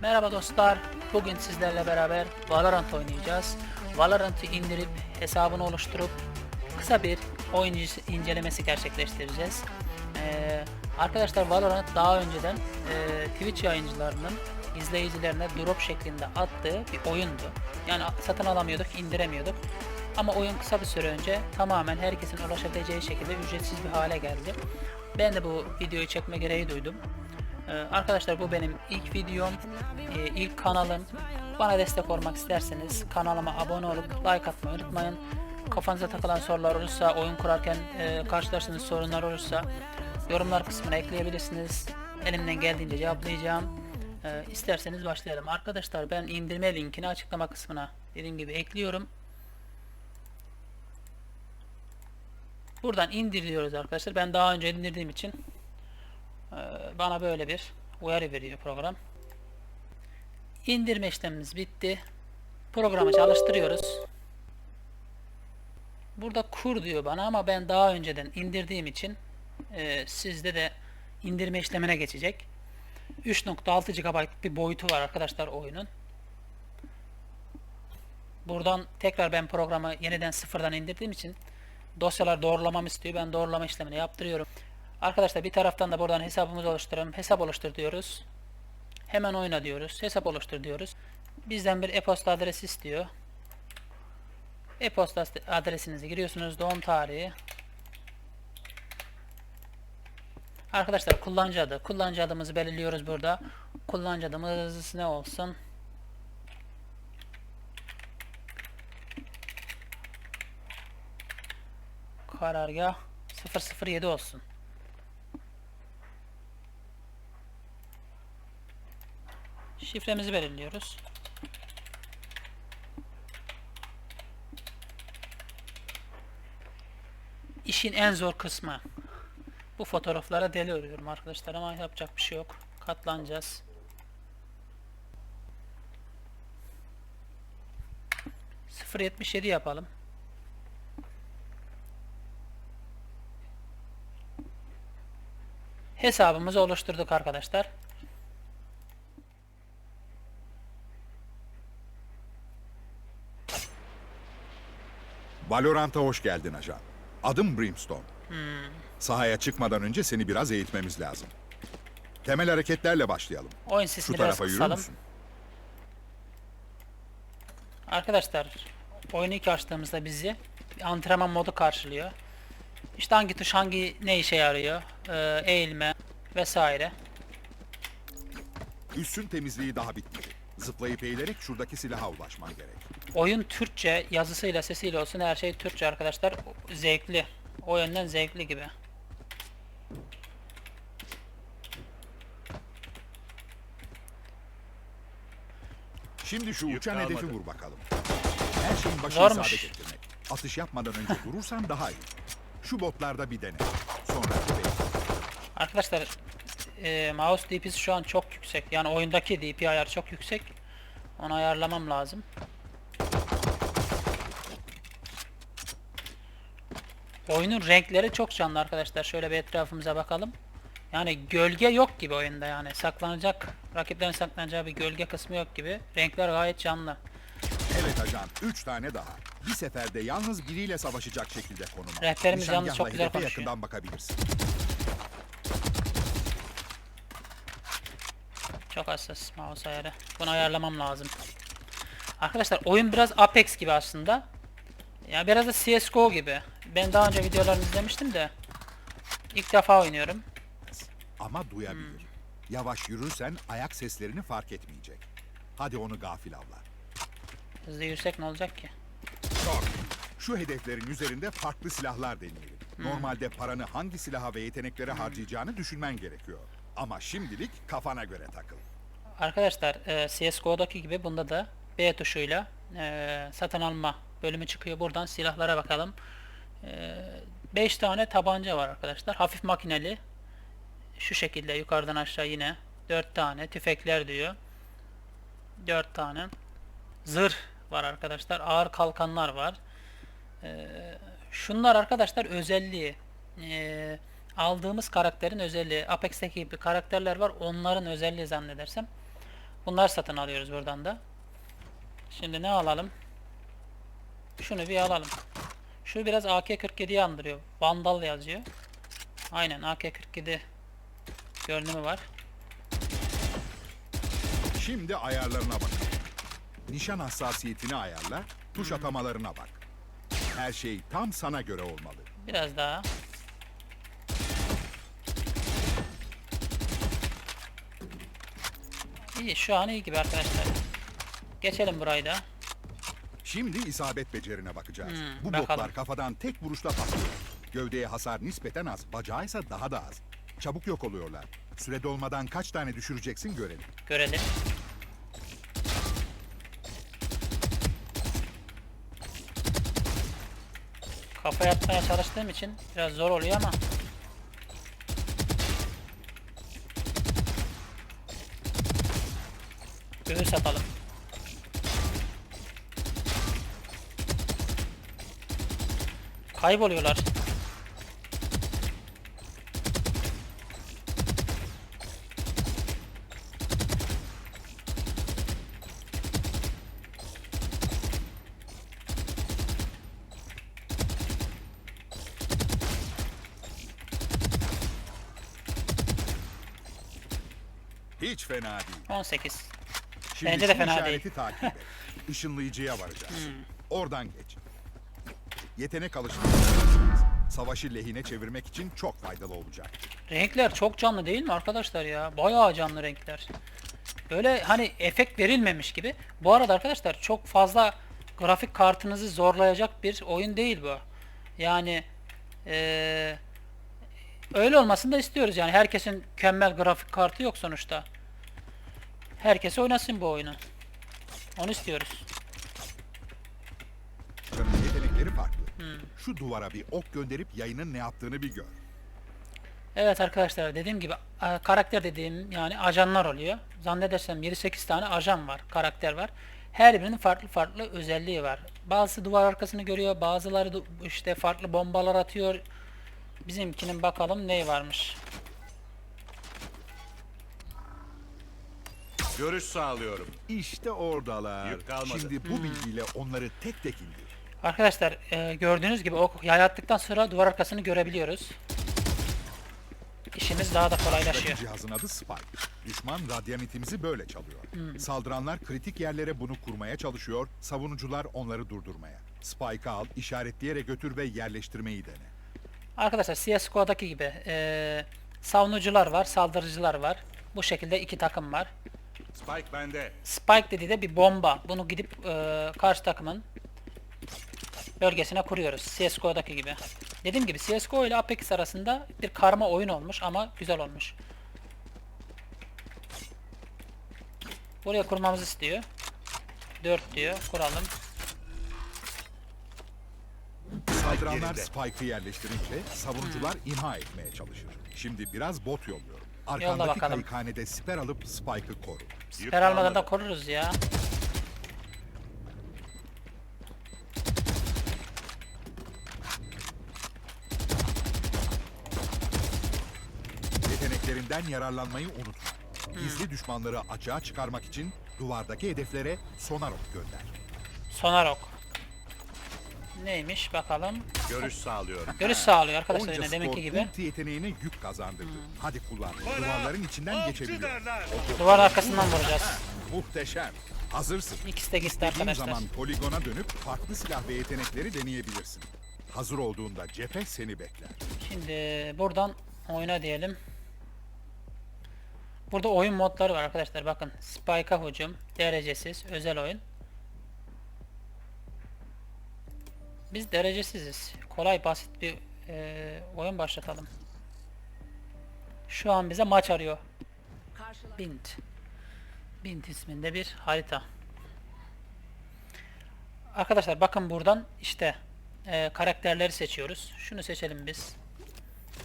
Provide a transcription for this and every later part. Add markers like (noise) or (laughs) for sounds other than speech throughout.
Merhaba dostlar. Bugün sizlerle beraber Valorant oynayacağız. Valorant'ı indirip hesabını oluşturup kısa bir oyun ince- incelemesi gerçekleştireceğiz. Ee, arkadaşlar Valorant daha önceden e, Twitch yayıncılarının izleyicilerine drop şeklinde attığı bir oyundu. Yani satın alamıyorduk, indiremiyorduk. Ama oyun kısa bir süre önce tamamen herkesin ulaşabileceği şekilde ücretsiz bir hale geldi. Ben de bu videoyu çekme gereği duydum. Ee, arkadaşlar bu benim ilk videom, e, ilk kanalım. Bana destek olmak isterseniz kanalıma abone olup like atmayı unutmayın. Kafanıza takılan sorular olursa, oyun kurarken e, karşılaştığınız sorunlar olursa yorumlar kısmına ekleyebilirsiniz. Elimden geldiğince cevaplayacağım. Ee, isterseniz başlayalım. Arkadaşlar ben indirme linkini açıklama kısmına dediğim gibi ekliyorum. Buradan indiriyoruz arkadaşlar. Ben daha önce indirdiğim için ee, bana böyle bir uyarı veriyor program. İndirme işlemimiz bitti. Programı çalıştırıyoruz. Burada kur diyor bana ama ben daha önceden indirdiğim için e, sizde de indirme işlemine geçecek. 3.6 GB bir boyutu var arkadaşlar oyunun. Buradan tekrar ben programı yeniden sıfırdan indirdiğim için dosyalar doğrulamamı istiyor. Ben doğrulama işlemini yaptırıyorum. Arkadaşlar bir taraftan da buradan hesabımızı oluşturalım. Hesap oluştur diyoruz. Hemen oyna diyoruz. Hesap oluştur diyoruz. Bizden bir e-posta adresi istiyor. E-posta adresinizi giriyorsunuz. Doğum tarihi. Arkadaşlar kullanıcı adı. Kullanıcı adımızı belirliyoruz burada. Kullanıcı adımız ne olsun? Karargah 007 olsun. Şifremizi belirliyoruz. İşin en zor kısmı. Bu fotoğraflara deli örüyorum arkadaşlar ama yapacak bir şey yok. Katlanacağız. Sıfır yetmiş yedi yapalım. Hesabımızı oluşturduk arkadaşlar. Valorant'a hoş geldin ajan. Adım Brimstone. Sahaya çıkmadan önce seni biraz eğitmemiz lazım. Temel hareketlerle başlayalım. Oyun Şu sesini biraz tarafa yürür kısalım. müsün? Arkadaşlar oyunu ilk açtığımızda bizi bir antrenman modu karşılıyor. İşte hangi tuş hangi ne işe yarıyor, ee, eğilme vesaire. Üssün temizliği daha bitmedi. Zıplayıp eğilerek şuradaki silaha ulaşman gerek. Oyun Türkçe yazısıyla sesiyle olsun her şey Türkçe arkadaşlar zevkli. O yönden zevkli gibi. Şimdi şu Yük uçan kalmadı. hedefi vur bakalım. Her şeyin başı Zormuş. isabet ettirmek. Atış yapmadan önce vurursan daha iyi. Şu botlarda bir dene. Sonra. Arkadaşlar e, mouse DP'si şu an çok yüksek. Yani oyundaki DP ayar çok yüksek. Onu ayarlamam lazım. Oyunun renkleri çok canlı arkadaşlar. Şöyle bir etrafımıza bakalım. Yani gölge yok gibi oyunda yani. Saklanacak, rakiplerin saklanacağı bir gölge kısmı yok gibi. Renkler gayet canlı. Evet ajan, üç tane daha. Bir seferde yalnız biriyle savaşacak şekilde konum al. Rehberimiz yalnız çok güzel hedefe konuşuyor. yakından bakabilirsin. Çok hassas mouse ayarı. Bunu ayarlamam lazım. Arkadaşlar oyun biraz Apex gibi aslında. Ya biraz da CSGO gibi. Ben daha önce videolarını izlemiştim de. İlk defa oynuyorum. Ama duyabilir. Hmm. Yavaş yürürsen ayak seslerini fark etmeyecek. Hadi onu gafil avla. Hızlı yürüsek ne olacak ki? Çok. Şu hedeflerin üzerinde farklı silahlar deneyelim. Hmm. Normalde paranı hangi silaha ve yeteneklere harcayacağını düşünmen gerekiyor. Ama şimdilik kafana göre takıl. Arkadaşlar e, CSGO'daki gibi bunda da B tuşuyla e, satın alma bölümü çıkıyor. Buradan silahlara bakalım. 5 tane tabanca var arkadaşlar. Hafif makineli. Şu şekilde yukarıdan aşağı yine 4 tane tüfekler diyor. 4 tane. Zırh var arkadaşlar. Ağır kalkanlar var. Ee, şunlar arkadaşlar özelliği. Ee, aldığımız karakterin özelliği. Apex'teki gibi karakterler var. Onların özelliği zannedersem. Bunlar satın alıyoruz buradan da. Şimdi ne alalım? Şunu bir alalım. Şu biraz AK-47'yi andırıyor. Vandal yazıyor. Aynen AK-47 görünümü var. Şimdi ayarlarına bak. Nişan hassasiyetini ayarla, tuş atamalarına bak. Her şey tam sana göre olmalı. Biraz daha. İyi şu an iyi gibi arkadaşlar. Geçelim burayı da. Şimdi isabet becerine bakacağız. Hmm, Bu bakalım. botlar kafadan tek vuruşta patlıyor. Gövdeye hasar nispeten az, bacağı ise daha da az. Çabuk yok oluyorlar. Süre dolmadan kaç tane düşüreceksin görelim. Görelim. Kafa atmaya çalıştığım için biraz zor oluyor ama Göğüs atalım. Kayboluyorlar. Hiç fena değil. 18. Şimdi Bence de fena değil. takip et. (laughs) Işınlayıcıya varacağız. Hmm. Oradan geç. Yetenek alışını Savaşı lehine çevirmek için çok faydalı olacak. Renkler çok canlı değil mi arkadaşlar ya? Bayağı canlı renkler. Böyle hani efekt verilmemiş gibi. Bu arada arkadaşlar çok fazla grafik kartınızı zorlayacak bir oyun değil bu. Yani eee, öyle olmasını da istiyoruz yani. Herkesin mükemmel grafik kartı yok sonuçta. Herkes oynasın bu oyunu. Onu istiyoruz. Canın yetenekleri farklı. Hmm. Şu duvara bir ok gönderip yayının ne yaptığını bir gör. Evet arkadaşlar dediğim gibi karakter dediğim yani ajanlar oluyor. Zannedersem 7-8 tane ajan var, karakter var. Her birinin farklı farklı özelliği var. Bazısı duvar arkasını görüyor, bazıları işte farklı bombalar atıyor. Bizimkinin bakalım neyi varmış. Görüş sağlıyorum. İşte oradalar. Şimdi bu bilgiyle onları tek tek indir. Arkadaşlar e, gördüğünüz gibi ok yay attıktan sonra duvar arkasını görebiliyoruz. İşimiz daha da kolaylaşıyor. Cihazın adı Spike. Düşman radyanitimizi böyle çalıyor. Hmm. Saldıranlar kritik yerlere bunu kurmaya çalışıyor, savunucular onları durdurmaya. Spike'ı al, işaretleyerek götür ve yerleştirmeyi dene. Arkadaşlar CSGO'daki gibi e, savunucular var, saldırıcılar var. Bu şekilde iki takım var. Spike bende. Spike dediği de bir bomba. Bunu gidip e, karşı takımın bölgesine kuruyoruz. CSGO'daki gibi. Dediğim gibi CSGO ile Apex arasında bir karma oyun olmuş ama güzel olmuş. Buraya kurmamızı istiyor. 4 diyor. Kuralım. Saldıranlar. Spike'ı yerleştirince savunucular imha etmeye çalışır. Şimdi biraz bot yolluyorum. Arkandaki bakalım. kayıkhanede siper alıp Spike'ı koru. Her almadan da koruruz ya. Yeteneklerinden yararlanmayı unutma. Gizli düşmanları açığa çıkarmak için duvardaki hedeflere sonar ok gönder. Sonar ok. Neymiş bakalım. Görüş sağlıyorum. Görüş sağlıyor arkadaşlar Onca yine deminki gibi. ulti yeteneğine yük kazandırdı. Hadi kullan. Duvarların içinden geçebiliyor. Duvar arkasından vuracağız. Muhteşem. Hazırsın. İkisi de İstediğin arkadaşlar. zaman poligona dönüp farklı silah ve yetenekleri deneyebilirsin. Hazır olduğunda cephe seni bekler. Şimdi buradan oyna diyelim. Burada oyun modları var arkadaşlar. Bakın Spike'a hücum, derecesiz, özel oyun. Biz derecesiziz. Kolay basit bir eee, oyun başlatalım. Şu an bize maç arıyor. Bint. Bint isminde bir harita. Arkadaşlar bakın buradan işte eee, karakterleri seçiyoruz. Şunu seçelim biz.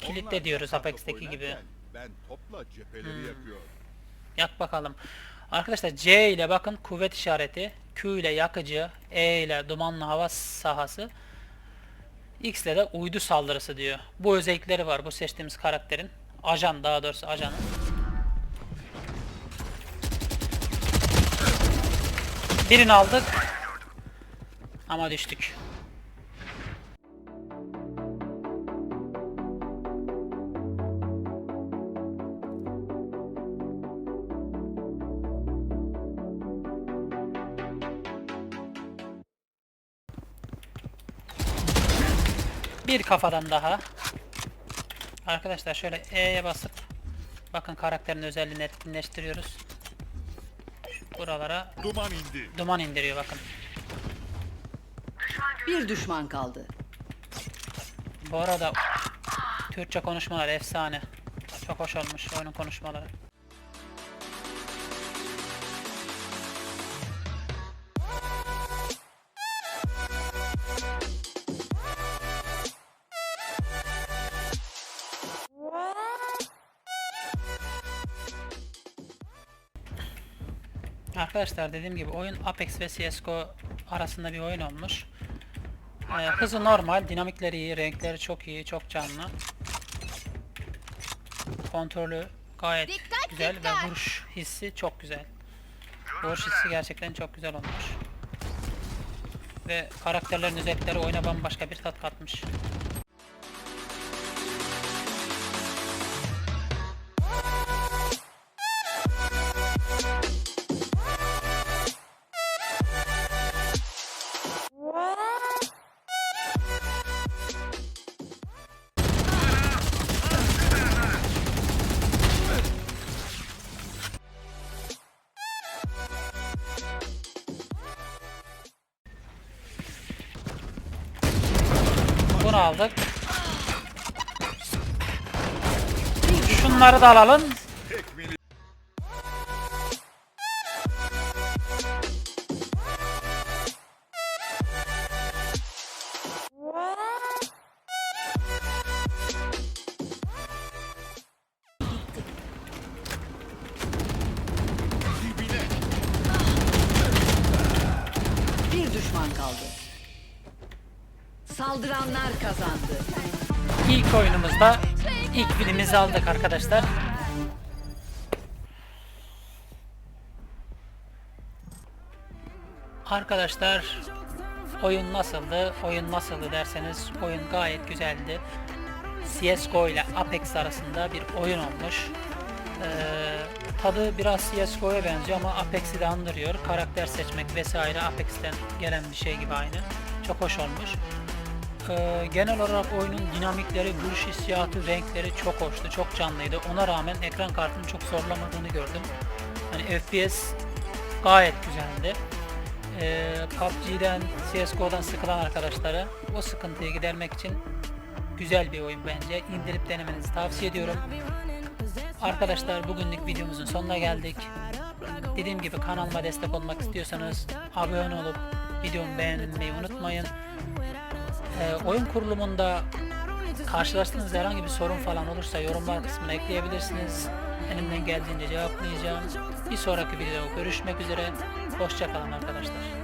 Kilitle diyoruz Apex'teki gibi. Ben topla cepheleri yakıyorum. Yak bakalım. Arkadaşlar C ile bakın kuvvet işareti, Q ile yakıcı, E ile dumanlı hava sahası, X'le de uydu saldırısı diyor. Bu özellikleri var bu seçtiğimiz karakterin. Ajan daha doğrusu ajanın. Birini aldık. Ama düştük. Bir kafadan daha. Arkadaşlar şöyle E'ye basıp bakın karakterin özelliğini etkinleştiriyoruz. Şu buralara Duman indi. duman indiriyor bakın. Bir düşman kaldı. Bu arada Türkçe konuşmalar efsane. Çok hoş olmuş oyunun konuşmaları. Arkadaşlar dediğim gibi oyun Apex ve CSGO arasında bir oyun olmuş. Ee, hızı normal, dinamikleri iyi, renkleri çok iyi, çok canlı. Kontrolü gayet Dikkat, güzel dikkat. ve vuruş hissi çok güzel. Vuruş hissi gerçekten çok güzel olmuş. Ve karakterlerin özellikleri oyuna bambaşka bir tat katmış. Aldık. Şunları da alalım. Saldıranlar kazandı. İlk oyunumuzda ilk filmimizi aldık arkadaşlar. Arkadaşlar oyun nasıldı? Oyun nasıldı derseniz oyun gayet güzeldi. CSGO ile Apex arasında bir oyun olmuş. Ee, tadı biraz CSGO'ya benziyor ama Apex'i de andırıyor. Karakter seçmek vesaire Apex'ten gelen bir şey gibi aynı. Çok hoş olmuş. Ee, genel olarak oyunun dinamikleri, vuruş hissiyatı, renkleri çok hoştu, çok canlıydı. Ona rağmen ekran kartının çok zorlamadığını gördüm. Hani FPS gayet güzeldi. Ee, PUBG'den, CSGO'dan sıkılan arkadaşlara o sıkıntıyı gidermek için güzel bir oyun bence. İndirip denemenizi tavsiye ediyorum. Arkadaşlar bugünlük videomuzun sonuna geldik. Dediğim gibi kanalıma destek olmak istiyorsanız abone olup videomu beğenmeyi unutmayın. Ee, oyun kurulumunda karşılaştığınız herhangi bir sorun falan olursa yorumlar kısmına ekleyebilirsiniz. Elimden geldiğince cevaplayacağım. Bir sonraki videoda görüşmek üzere. Hoşçakalın arkadaşlar.